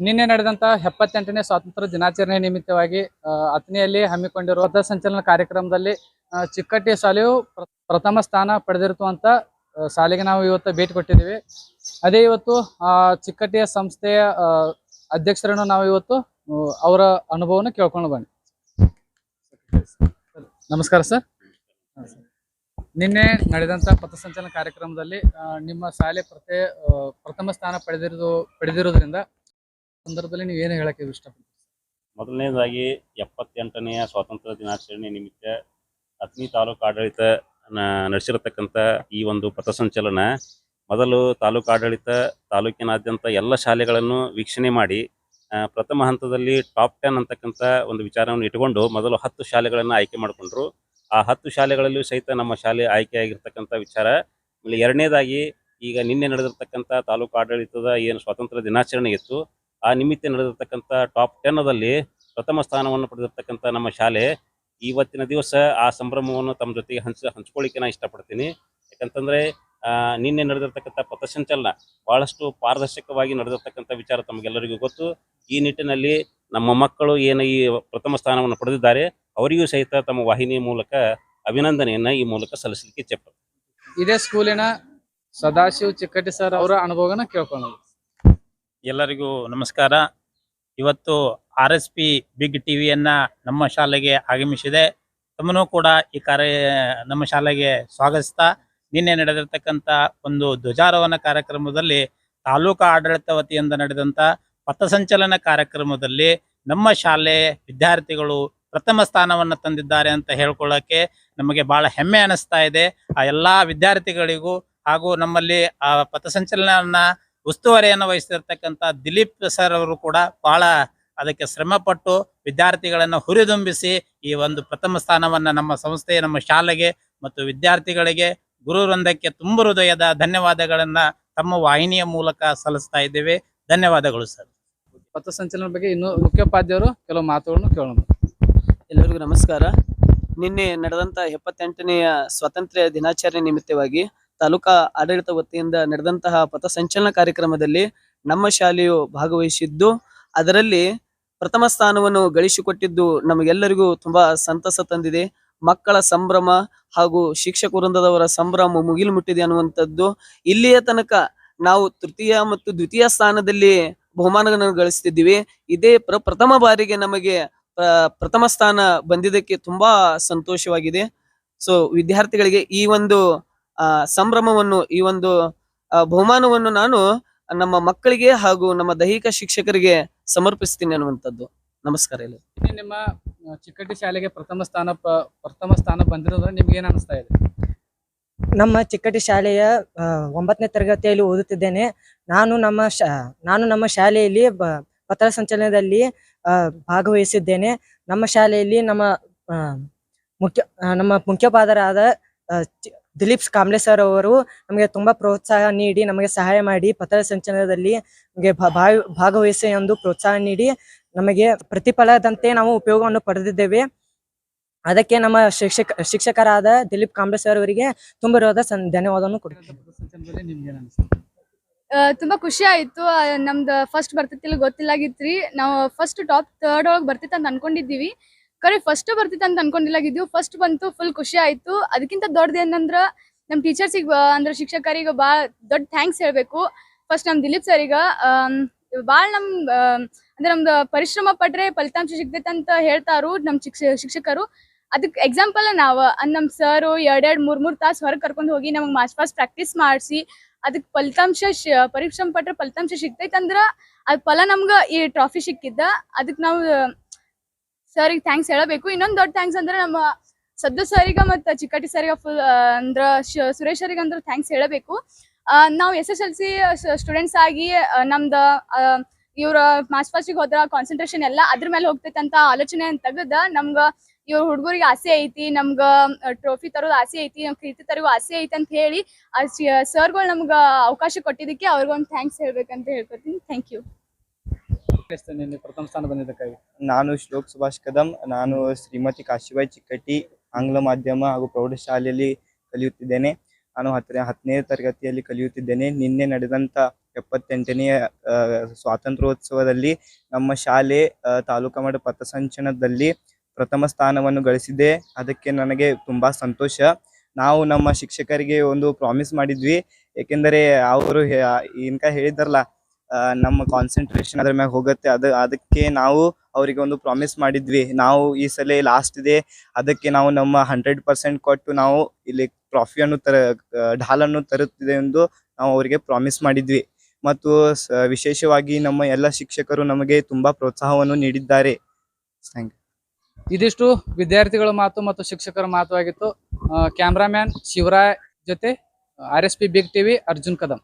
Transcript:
ನಿನ್ನೆ ನಡೆದಂತ ಎಪ್ಪತ್ತೆಂಟನೇ ಸ್ವಾತಂತ್ರ್ಯ ದಿನಾಚರಣೆ ನಿಮಿತ್ತವಾಗಿ ಅಥಣಿಯಲ್ಲಿ ಹಮ್ಮಿಕೊಂಡಿರುವ ಪಥ ಸಂಚಲನ ಕಾರ್ಯಕ್ರಮದಲ್ಲಿ ಚಿಕ್ಕಟ್ಟಿ ಶಾಲೆಯು ಪ್ರ- ಪ್ರಥಮ ಸ್ಥಾನ ಪಡೆದಿರುವಂತ ಶಾಲೆಗೆ ನಾವು ಇವತ್ತು ಭೇಟಿ ಕೊಟ್ಟಿದ್ದೀವಿ. ಅದೇ ಇವತ್ತು ಚಿಕ್ಕಟ್ಟಿಯ ಸಂಸ್ಥೆಯ ಅಧ್ಯಕ್ಷರನ್ನು ನಾವು ಇವತ್ತು ಅವರ ಅನುಭವವನ್ನು ಕೇಳ್ಕೊಂಡು ಬನ್ನಿ. ನಮಸ್ಕಾರ ಸರ್. ನಿನ್ನೆ ನಡೆದಂತ ಪಥಸಂಚಲನ ಕಾರ್ಯಕ್ರಮದಲ್ಲಿ ನಿಮ್ಮ ಶಾಲೆ ಪ್ರತಿ ಪ್ರಥಮ ಸ್ಥಾನ ಪಡೆದಿರೋದು ಪಡೆದಿರೋದ್ರಿಂದ ಸಂದರ್ಭದಲ್ಲಿ ನೀವು ಏನು ಹೇಳಕ್ಕೆ ಇಷ್ಟಪಡ್ತೀರಿ? ಮೊದಲನೇದಾಗಿ ಎಪ್ಪತ್ತೆಂಟನೆಯ ಸ್ವಾತಂತ್ರ್ಯ ದಿನಾಚರಣೆ ನಿಮಿತ್ತ ಅತ್ನಿ ತಾಲೂಕು ಆಡಳಿತ ನಡೆಸಿರತಕ್ಕಂಥ ಈ ಒಂದು ಪಥಸಂಚಲನ ಮೊದಲು ತಾಲೂಕು ಆಡಳಿತ ತಾಲೂಕಿನಾದ್ಯಂತ ಎಲ್ಲ ಶಾಲೆಗಳನ್ನು ವೀಕ್ಷಣೆ ಮಾಡಿ ಪ್ರಥಮ ಹಂತದಲ್ಲಿ ಟಾಪ್ ಟೆನ್ ಅಂತಕ್ಕಂಥ ಒಂದು ವಿಚಾರವನ್ನು ಇಟ್ಟುಕೊಂಡು ಮೊದಲು ಹತ್ತು ಶಾಲೆಗಳನ್ನು ಆಯ್ಕೆ ಮಾಡಿಕೊಂಡ್ರು. ಆ ಹತ್ತು ಶಾಲೆಗಳಲ್ಲಿಯೂ ಸಹಿತ ನಮ್ಮ ಶಾಲೆ ಆಯ್ಕೆಯಾಗಿರ್ತಕ್ಕಂಥ ವಿಚಾರ. ಆಮೇಲೆ ಎರಡನೇದಾಗಿ ಈಗ ನಿನ್ನೆ ನಡೆದಿರ್ತಕ್ಕಂಥ ತಾಲೂಕು ಆಡಳಿತದ ಏನು ಸ್ವಾತಂತ್ರ್ಯ ದಿನಾಚರಣೆ ಇತ್ತು. ಆ ನಿಮಿತ್ತ ನಡೆದಿರ್ತಕ್ಕಂಥ ಟಾಪ್ ಟೆನ್ನದಲ್ಲಿ ಪ್ರಥಮ ಸ್ಥಾನವನ್ನು ಪಡೆದಿರ್ತಕ್ಕಂಥ ನಮ್ಮ ಶಾಲೆ, ಇವತ್ತಿನ ದಿವಸ ಆ ಸಂಭ್ರಮವನ್ನು ತಮ್ಮ ಜೊತೆಗೆ ಹಂಚ, ಹಂಚ್ಕೊಳ್ಳಿಕ್ಕೆ ನಾನು ಇಷ್ಟಪಡ್ತೀನಿ. ಯಾಕಂತಂದ್ರೆ ನಿನ್ನೆ ನಡೆದಿರ್ತಕ್ಕಂಥ ಪಥಸಂಚಲನ ಬಹಳಷ್ಟು ಪಾರದರ್ಶಕವಾಗಿ ನಡೆದಿರ್ತಕ್ಕಂಥ ವಿಚಾರ ತಮಗೆಲ್ಲರಿಗೂ ಗೊತ್ತು. ಈ ನಿಟ್ಟಿನಲ್ಲಿ ನಮ್ಮ ಮಕ್ಕಳು ಏನು ಈ ಪ್ರಥಮ ಸ್ಥಾನವನ್ನು ಪಡೆದಿದ್ದಾರೆ, ಅವರಿಗೂ ಸಹಿತ ತಮ್ಮ ವಾಹಿನಿಯ ಮೂಲಕ ಅಭಿನಂದನೆಯನ್ನ ಈ ಮೂಲಕ ಸಲ್ಲಿಸಲಿಕ್ಕೆ ಇಚ್ಛೆ ಇದೇ ಸ್ಕೂಲಿನ ಸದಾಶಿವ್ ಚಿಕ್ಕಟ್ಟಿ ಸರ್ ಅವರ ಅನುಭವನ ಕೇಳ್ಕೊಳ್ಳೋದು. ಎಲ್ಲರಿಗೂ ನಮಸ್ಕಾರ. ಇವತ್ತು ಆರ್ ಎಸ್ ಪಿ ಬಿಗ್ ಟಿವಿಯನ್ನ ನಮ್ಮ ಶಾಲೆಗೆ ಆಗಮಿಸಿದೆ. ತಮ್ಮನೂ ಕೂಡ ಈ ಕಾರ್ಯ ನಮ್ಮ ಶಾಲೆಗೆ ಸ್ವಾಗತಿಸ್ತಾ, ನಿನ್ನೆ ನಡೆದಿರ್ತಕ್ಕಂಥ ಒಂದು ಧ್ವಜಾರೋಹಣ ಕಾರ್ಯಕ್ರಮದಲ್ಲಿ ತಾಲೂಕು ಆಡಳಿತ ವತಿಯಿಂದ ನಡೆದಂಥ ಪಥಸಂಚಲನ ಕಾರ್ಯಕ್ರಮದಲ್ಲಿ ನಮ್ಮ ಶಾಲೆ ವಿದ್ಯಾರ್ಥಿಗಳು ಪ್ರಥಮ ಸ್ಥಾನವನ್ನು ತಂದಿದ್ದಾರೆ ಅಂತ ಹೇಳ್ಕೊಳ್ಳೋಕೆ ನಮಗೆ ಬಹಳ ಹೆಮ್ಮೆ ಅನಿಸ್ತಾ ಇದೆ. ಆ ಎಲ್ಲಾ ವಿದ್ಯಾರ್ಥಿಗಳಿಗೂ ಹಾಗೂ ನಮ್ಮಲ್ಲಿ ಆ ಪಥಸಂಚಲನ ಉಸ್ತುವಾರಿಯನ್ನು ವಹಿಸಿರ್ತಕ್ಕಂಥ ದಿಲೀಪ್ ಸರ್ ಅವರು ಕೂಡ ಬಹಳ ಅದಕ್ಕೆ ಶ್ರಮಪಟ್ಟು ವಿದ್ಯಾರ್ಥಿಗಳನ್ನು ಹುರಿದುಂಬಿಸಿ ಈ ಒಂದು ಪ್ರಥಮ ಸ್ಥಾನವನ್ನ ನಮ್ಮ ಸಂಸ್ಥೆ ನಮ್ಮ ಶಾಲೆಗೆ ಮತ್ತು ವಿದ್ಯಾರ್ಥಿಗಳಿಗೆ ಗುರು ವೃಂದಕ್ಕೆ ತುಂಬ ಹೃದಯದ ಧನ್ಯವಾದಗಳನ್ನ ತಮ್ಮ ವಾಹಿನಿಯ ಮೂಲಕ ಸಲ್ಲಿಸ್ತಾ ಇದ್ದೇವೆ. ಧನ್ಯವಾದಗಳು ಸರ್. ಪಥಸಂಚಲನ ಬಗ್ಗೆ ಇನ್ನು ಮುಖ್ಯೋಪಾಧ್ಯಾಯರು ಕೆಲವು ಮಾತುಗಳನ್ನು ಕೇಳೋಣ. ಎಲ್ಲರಿಗೂ ನಮಸ್ಕಾರ. ನಿನ್ನೆ ನಡೆದಂತ ಎಪ್ಪತ್ತೆಂಟನೆಯ ಸ್ವಾತಂತ್ರ್ಯ ದಿನಾಚರಣೆ ನಿಮಿತ್ತವಾಗಿ ತಾಲೂಕಾ ಆಡಳಿತ ವತಿಯಿಂದ ನಡೆದಂತಹ ಪಥಸಂಚಲನ ಕಾರ್ಯಕ್ರಮದಲ್ಲಿ ನಮ್ಮ ಶಾಲೆಯು ಭಾಗವಹಿಸಿದ್ದು, ಅದರಲ್ಲಿ ಪ್ರಥಮ ಸ್ಥಾನವನ್ನು ಗಳಿಸಿಕೊಟ್ಟಿದ್ದು ನಮಗೆಲ್ಲರಿಗೂ ತುಂಬಾ ಸಂತಸ ತಂದಿದೆ. ಮಕ್ಕಳ ಸಂಭ್ರಮ ಹಾಗೂ ಶಿಕ್ಷಕ ವೃಂದದವರ ಸಂಭ್ರಮ ಮುಗಿಲು ಮುಟ್ಟಿದೆ ಅನ್ನುವಂಥದ್ದು. ಇಲ್ಲಿಯ ತನಕ ನಾವು ತೃತೀಯ ಮತ್ತು ದ್ವಿತೀಯ ಸ್ಥಾನದಲ್ಲಿ ಬಹುಮಾನಗಳನ್ನು ಗಳಿಸುತ್ತಿದ್ದೀವಿ ಇದೇ ಪ್ರ, ಪ್ರಥಮ ಬಾರಿಗೆ ನಮಗೆ ಪ್ರಥಮ ಸ್ಥಾನ ಬಂದಿದ್ದಕ್ಕೆ ತುಂಬಾ ಸಂತೋಷವಾಗಿದೆ. ಸೊ, ವಿದ್ಯಾರ್ಥಿಗಳಿಗೆ ಈ ಒಂದು ಆ ಸಂಭ್ರಮವನ್ನು ಈ ಒಂದು ಬಹುಮಾನವನ್ನು ನಾನು ನಮ್ಮ ಮಕ್ಕಳಿಗೆ ಹಾಗೂ ನಮ್ಮ ದೈಹಿಕ ಶಿಕ್ಷಕರಿಗೆ ಸಮರ್ಪಿಸ್ತೀನಿ ಅನ್ನುವಂಥದ್ದು. ನಮಸ್ಕಾರ ಇಲ್ಲಿ ನಿಮ್ಮ ಚಿಕ್ಕಟ್ಟಿ ಶಾಲೆಗೆ ಪ್ರಥಮ ಸ್ಥಾನ ಪ- ಪ್ರಥಮ ಸ್ಥಾನ ಬಂದಿರೋದ್ರೆ ನಿಮ್ಗೆ ಏನ್ ಅನಿಸ್ತಾ ಇದೆ? ನಮ್ಮ ಚಿಕ್ಕಟಿ ಶಾಲೆಯ ಒಂಬತ್ತನೇ ತರಗತಿಯಲ್ಲಿ ಓದುತ್ತಿದ್ದೇನೆ. ನಾನು ನಮ್ಮ ಶಾ ನಾನು ನಮ್ಮ ಶಾಲೆಯಲ್ಲಿ ಪತ್ರ ಸಂಚಲನದಲ್ಲಿ ಭಾಗವಹಿಸಿದ್ದೇನೆ. ನಮ್ಮ ಶಾಲೆಯಲ್ಲಿ ನಮ್ಮ ಆ, ಮುಖ್ಯ ನಮ್ಮ ಮುಖ್ಯಪಾದರಾದ ಆ, ಚಿ- ದಿಲೀಪ್ ಕಾಂಬ್ಳೆ ಸರ್ ಅವರು ನಮಗೆ ತುಂಬಾ ಪ್ರೋತ್ಸಾಹ ನೀಡಿ ನಮಗೆ ಸಹಾಯ ಮಾಡಿ ಪತ್ರ ಸಂಚಲನದಲ್ಲಿ ನಮಗೆ ಭಾಗವಹಿಸಿ ಎಂದು ಪ್ರೋತ್ಸಾಹ ನೀಡಿ ನಮಗೆ ಪ್ರತಿಫಲದಂತೆ ನಾವು ಉಪಯೋಗವನ್ನು ಪಡೆದಿದ್ದೇವೆ. ಅದಕ್ಕೆ ನಮ್ಮ ಶಿಕ್ಷಕ, ಶಿಕ್ಷಕರಾದ ದಿಲೀಪ್ ಕಾಂಬ್ಳೆ ಸರ್ ಅವರಿಗೆ ತುಂಬಾ ಧನ್ಯವಾದವನ್ನು ಕೊಡ್ತೀವಿ ತುಂಬಾ ಖುಷಿ ಆಯ್ತು. ನಮ್ದು ಫಸ್ಟ್ ಬರ್ತಿತ್ತಿಲ್ಲ ಗೊತ್ತಿಲ್ಲಾಗಿತ್ರಿ. ನಾವು ಫಸ್ಟ್ ಟಾಪ್ ಥರ್ಡ್ ಒಳಗೆ ಬರ್ತಿತ್ತು ಅಂತ ಅನ್ಕೊಂಡಿದ್ದೀವಿ. ಕರೆ ಫಸ್ಟ್ ಬರ್ತಿತ್ತು ಅಂತ ಅನ್ಕೊಂಡಿಲ್ಲಾಗಿದ್ದೀವಿ ಫಸ್ಟ್ ಬಂತು ಫುಲ್ ಖುಷಿ ಆಯ್ತು. ಅದಕ್ಕಿಂತ ದೊಡ್ಡದು ಏನಂದ್ರ, ನಮ್ ಟೀಚರ್ಸಿಗೆ ಅಂದ್ರ ಶಿಕ್ಷಕರಿಗೆ ಬಾಳ ದೊಡ್ಡ ಥ್ಯಾಂಕ್ಸ್ ಹೇಳ್ಬೇಕು. ಫಸ್ಟ್ ನಮ್ ದಿಲೀಪ್ ಸರ್ ಈಗ ಬಾಳ್ ನಮ್ ಅಂದ್ರೆ ನಮ್ದು ಪರಿಶ್ರಮ ಪಟ್ರೆ ಫಲಿತಾಂಶ ಸಿಗ್ತೈತೆ ಅಂತ ಹೇಳ್ತಾರು ನಮ್ ಶಿಕ್ಷ, ಶಿಕ್ಷಕರು. ಅದಕ್ಕೆ ಎಕ್ಸಾಂಪಲ್ ನಾವ್ ನಮ್ ಸರ್ ಎರಡ್ ಮೂರ್ ಮೂರ್ ತಾಸ್ ಹೊರಗೆ ಕರ್ಕೊಂಡು ಹೋಗಿ ನಮಗ್ ಮಾರ್ಚ್ ಪಾಸ್ ಪ್ರಾಕ್ಟೀಸ್ ಮಾಡಿಸಿ ಅದಕ್ಕೆ ಫಲಿತಾಂಶ ಪರಿಶ್ರಮ ಪಟ್ರೆ ಫಲಿತಾಂಶ ಸಿಗ್ತೈತೆ ಅಂದ್ರ ಅದ್ ಫಲ ನಮ್ಗ ಈ ಟ್ರಾಫಿ ಸಿಕ್ಕಿದ್ದ. ಅದಕ್ಕೆ ನಾವು ಸರಿಗೆ ಥ್ಯಾಂಕ್ಸ್ ಹೇಳಬೇಕು. ಇನ್ನೊಂದ್ ದೊಡ್ಡ ಥ್ಯಾಂಕ್ಸ್ ಅಂದ್ರೆ ನಮ್ಮ ಸದ್ದು ಸರಿಗ ಮತ್ತ ಚಿಕ್ಕಟಿ ಸರಿಗ ಫುಲ್ ಅಂದ್ರ ಸುರೇಶ್ ಸರಿಗ ಅಂದ್ರ ಥ್ಯಾಂಕ್ಸ್ ಹೇಳಬೇಕು. ನಾವು S S L C students ಆಗಿ ನಮ್ದು ಇವ್ರ ಮಾರ್ಚ್ ಫಾಸ್ಟಿಗೆ ಹೋದ್ರ ಕಾನ್ಸಂಟ್ರೇಷನ್ ಎಲ್ಲ ಅದ್ರ ಮೇಲೆ ಹೋಗ್ತೈತೆ ಅಂತ ಆಲೋಚನೆ ತೆಗದ ನಮ್ಗ ಇವ್ರ ಹುಡುಗರಿಗೆ ಆಸೆ ಐತಿ, ನಮ್ಗ ಟ್ರೋಫಿ ತರೋದು ಆಸೆ ಐತಿ ನಮ್ ಕೀರ್ತಿ ತರೋ ಆಸೆ ಐತಿ ಅಂತ ಹೇಳಿ ಸರ್ಗಳು ನಮ್ಗ ಅವಕಾಶ ಕೊಟ್ಟಿದ್ದಕ್ಕೆ ಅವ್ರಿಗೊಂದು ಥ್ಯಾಂಕ್ಸ್ ಹೇಳ್ಬೇಕಂತ ಹೇಳ್ಕೊತೀನಿ ಥ್ಯಾಂಕ್ ಯು ಪ್ರಥಮ ಸ್ಥಾನ ಬಂದಿದ್ದಕ್ಕಾಗಿ? ನಾನು ಶ್ಲೋಕ್ ಸುಭಾಷ್ ಕದಂ ನಾನು ಶ್ರೀಮತಿ ಕಾಶಿಬಾಯಿ ಚಿಕ್ಕಟ್ಟಿ ಆಂಗ್ಲ ಮಾಧ್ಯಮ ಹಾಗೂ ಪ್ರೌಢಶಾಲೆಯಲ್ಲಿ ಕಲಿಯುತ್ತಿದ್ದೇನೆ. ನಾನು ಹತ್ತನೇ ಹತ್ತನೇ ತರಗತಿಯಲ್ಲಿ ಕಲಿಯುತ್ತಿದ್ದೇನೆ. ನಿನ್ನೆ ನಡೆದಂತ ಎಪ್ಪತ್ತೆಂಟನೆಯ ಸ್ವಾತಂತ್ರ್ಯೋತ್ಸವದಲ್ಲಿ ನಮ್ಮ ಶಾಲೆ ತಾಲೂಕಾ ಮಟ್ಟ ಪಥಸಂಚಲನದಲ್ಲಿ ಪ್ರಥಮ ಸ್ಥಾನವನ್ನು ಗಳಿಸಿದೆ. ಅದಕ್ಕೆ ನನಗೆ ತುಂಬಾ ಸಂತೋಷ. ನಾವು ನಮ್ಮ ಶಿಕ್ಷಕರಿಗೆ ಒಂದು ಪ್ರಾಮಿಸ್ ಮಾಡಿದ್ವಿ. ಏಕೆಂದರೆ ಅವರು ಇನ್ಕ ಹೇಳಿದಾರಲ್ಲ ಆ, ನಮ್ಮ ಕಾನ್ಸಂಟ್ರೇಷನ್ ಅದ್ರ ಮ್ಯಾಗ ಹೋಗುತ್ತೆ. ಅದ, ಅದಕ್ಕೆ ನಾವು ಅವರಿಗೆ ಒಂದು ಪ್ರಾಮಿಸ್ ಮಾಡಿದ್ವಿ. ನಾವು ಈ ಸಲ ಲಾಸ್ಟ್ ಇದೆ ಅದಕ್ಕೆ ನಾವು ನಮ್ಮ ಹಂಡ್ರೆಡ್ ಪರ್ಸೆಂಟ್ ಕೊಟ್ಟು ನಾವು ಇಲ್ಲಿ ಟ್ರಾಫಿಯನ್ನು ತರ ಢಾಲನ್ನು ತರುತ್ತಿದೆ ಎಂದು ನಾವು ಅವರಿಗೆ ಪ್ರಾಮಿಸ್ ಮಾಡಿದ್ವಿ. ಮತ್ತು ವಿಶೇಷವಾಗಿ ನಮ್ಮ ಎಲ್ಲ ಶಿಕ್ಷಕರು ನಮಗೆ ತುಂಬಾ ಪ್ರೋತ್ಸಾಹವನ್ನು ನೀಡಿದ್ದಾರೆ. ಇದಿಷ್ಟು ವಿದ್ಯಾರ್ಥಿಗಳ ಮಾತು ಮತ್ತು ಶಿಕ್ಷಕರ ಮಾತು ಆಗಿತ್ತು. ಕ್ಯಾಮ್ರಾಮ್ಯಾನ್ ಶಿವರಾಯ್ ಜೊತೆ R S P big TV Arjun Kadam.